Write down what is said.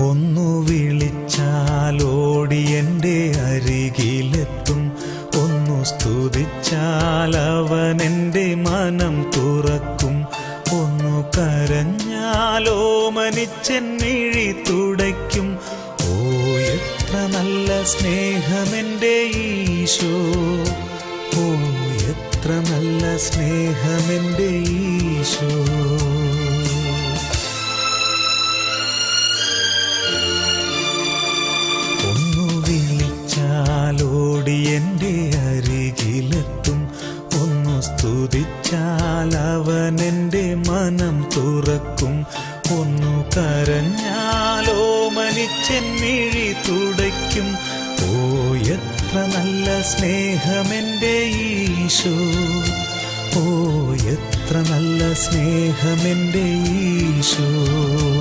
ഒന്നു വിളിച്ചാലോടി എന്റെ അരികിലെത്തും. ഒന്നു സ്തുതിച്ചാൽ അവൻ എന്റെ മനം തുറക്കും. ഒന്നു കരഞ്ഞാലോ മനിച്ചെന്നിഴി തുടയ്ക്കും. ഓ എത്ര നല്ല സ്നേഹമെന്റെ ഈശോ. ഓ എത്ര നല്ല സ്നേഹമെന്റെ ഈശോ. അരികിലെത്തും. ഒന്നു സ്തുതിച്ചാൽ അവൻ എന്റെ മനം തുറക്കും. ഒന്നു കരഞ്ഞാലോ മനിച്ചെന്നിഴി തുടയ്ക്കും. ഓ എത്ര നല്ല സ്നേഹമെന്റെ ഈശോ. ഓ എത്ര നല്ല സ്നേഹമെന്റെ ഈശോ.